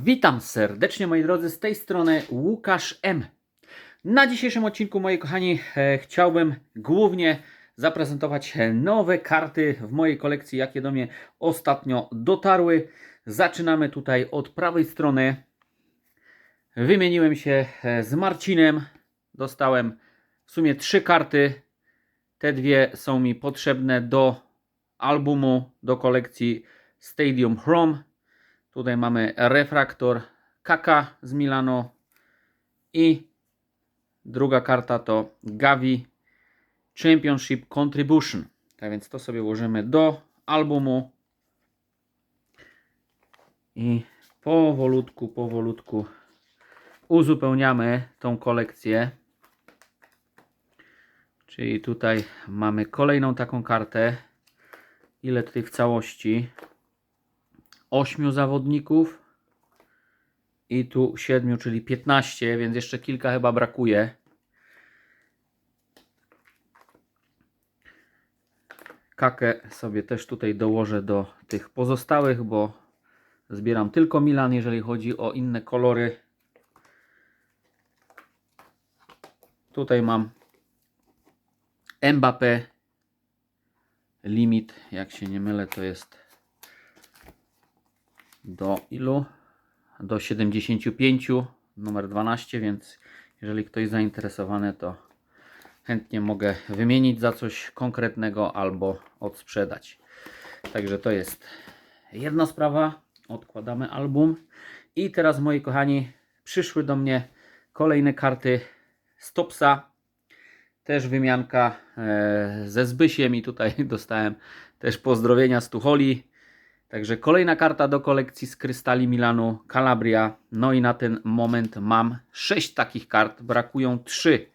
Witam serdecznie moi drodzy, z tej strony Łukasz M. Na dzisiejszym odcinku, moi kochani, e, chciałbym głównie zaprezentować nowe karty w mojej kolekcji, jakie do mnie ostatnio dotarły. Zaczynamy tutaj od prawej strony. Wymieniłem się e, z Marcinem. Dostałem w sumie trzy karty. Te dwie są mi potrzebne do albumu, do kolekcji Stadium Chrome. Tutaj mamy refraktor Kaka z Milano i druga karta to Gavi Championship Contribution. Tak więc to sobie włożymy do albumu i powolutku, powolutku uzupełniamy tą kolekcję. Czyli tutaj mamy kolejną taką kartę. Ile tutaj w całości? 8 zawodników i tu 7, czyli 15, więc jeszcze kilka chyba brakuje. Kakę sobie też tutaj dołożę do tych pozostałych, bo zbieram tylko Milan, jeżeli chodzi o inne kolory. Tutaj mam Mbappé. Limit, jak się nie mylę, to jest do ilu? Do 75, numer 12, więc jeżeli ktoś zainteresowany, to chętnie mogę wymienić za coś konkretnego albo odsprzedać. Także to jest jedna sprawa. Odkładamy album. I teraz, moi kochani, przyszły do mnie kolejne karty Stopsa. Też wymianka e, ze Zbysiem i tutaj dostałem też pozdrowienia z Tucholi. Także kolejna karta do kolekcji z krystali Milanu Calabria. No i na ten moment mam 6 takich kart, brakują 3.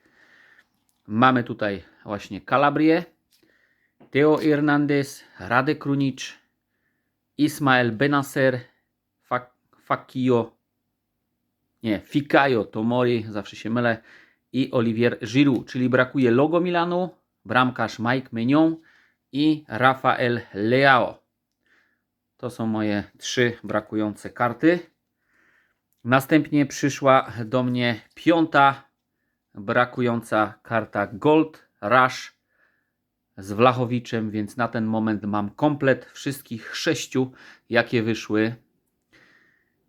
Mamy tutaj właśnie Calabrię, Teo Hernandez, Rade Krunic, Ismael Benacer, Fak Fakio, nie, Fikayo Tomori, zawsze się mylę, i Olivier Giroud, czyli brakuje logo Milanu, bramkarz Mike Mignon i Rafael Leao. To są moje trzy brakujące karty. Następnie przyszła do mnie piąta brakująca karta Gold Rush z Wlachowiczem, więc na ten moment mam komplet wszystkich sześciu, jakie wyszły.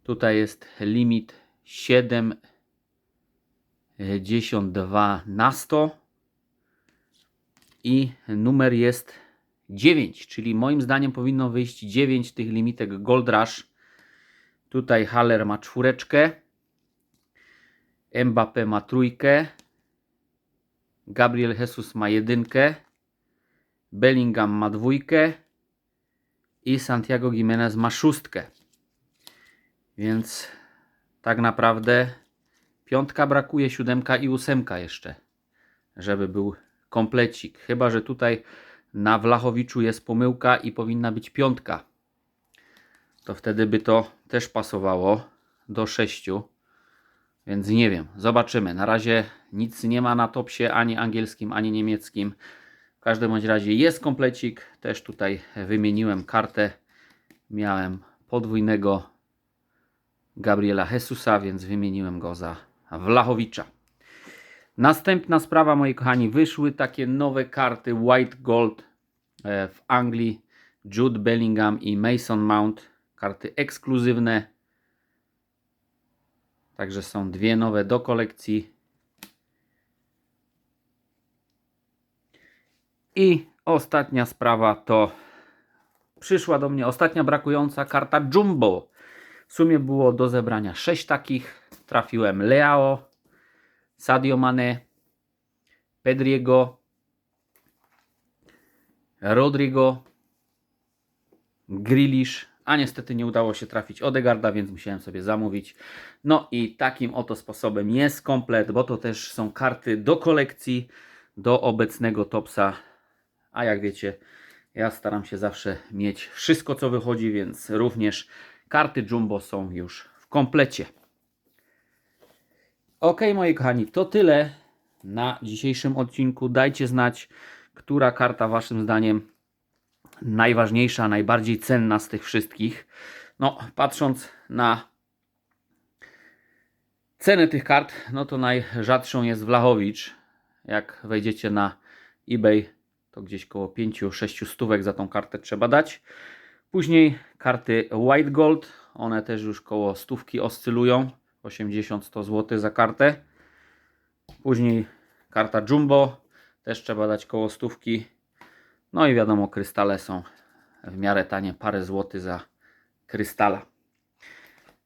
Tutaj jest limit 72 na 100 i numer jest 9, czyli moim zdaniem powinno wyjść 9 tych limitek Gold Rush. Tutaj Haller ma czwóreczkę, Mbappé ma trójkę, Gabriel Jesus ma jedynkę, Bellingham ma dwójkę i Santiago Jimenez ma szóstkę. Więc tak naprawdę piątka brakuje, siódemka i ósemka jeszcze, żeby był komplecik. Chyba, że tutaj na Wlachowiczu jest pomyłka i powinna być piątka. To wtedy by to też pasowało do sześciu. Więc nie wiem, zobaczymy. Na razie nic nie ma na topsie ani angielskim, ani niemieckim. W każdym bądź razie jest komplecik. Też tutaj wymieniłem kartę. Miałem podwójnego Gabriela Jesusa, więc wymieniłem go za Wlachowicza. Następna sprawa, moi kochani, wyszły takie nowe karty White Gold e, w Anglii. Jude Bellingham i Mason Mount. Karty ekskluzywne. Także są dwie nowe do kolekcji. I ostatnia sprawa to przyszła do mnie ostatnia brakująca karta Jumbo. W sumie było do zebrania 6 takich. Trafiłem Leao, Sadio Mane, Pedriego, Rodrigo, Grealish, a niestety nie udało się trafić Odegarda, więc musiałem sobie zamówić. No i takim oto sposobem jest komplet, bo to też są karty do kolekcji, do obecnego Topsa. A jak wiecie, ja staram się zawsze mieć wszystko, co wychodzi, więc również karty Jumbo są już w komplecie. Ok, moi kochani, to tyle na dzisiejszym odcinku. Dajcie znać, która karta Waszym zdaniem najważniejsza, najbardziej cenna z tych wszystkich. No, patrząc na Ceny tych kart, no to najrzadszą jest Wlachowicz. Jak wejdziecie na eBay, to gdzieś koło 5-6 stówek za tą kartę trzeba dać. Później karty White Gold, one też już koło stówki oscylują, 80-100 zł za kartę. Później karta Jumbo, też trzeba dać koło stówki. No i wiadomo, krystale są w miarę tanie, parę złotych za krystala.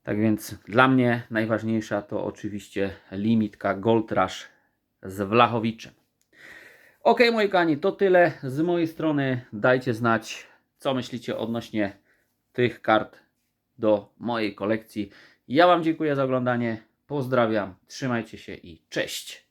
Tak więc dla mnie najważniejsza to oczywiście limitka Gold Rush z Wlachowiczem. Ok, moi kochani, to tyle z mojej strony. Dajcie znać, co myślicie odnośnie tych kart do mojej kolekcji. Ja Wam dziękuję za oglądanie. Pozdrawiam, trzymajcie się i cześć.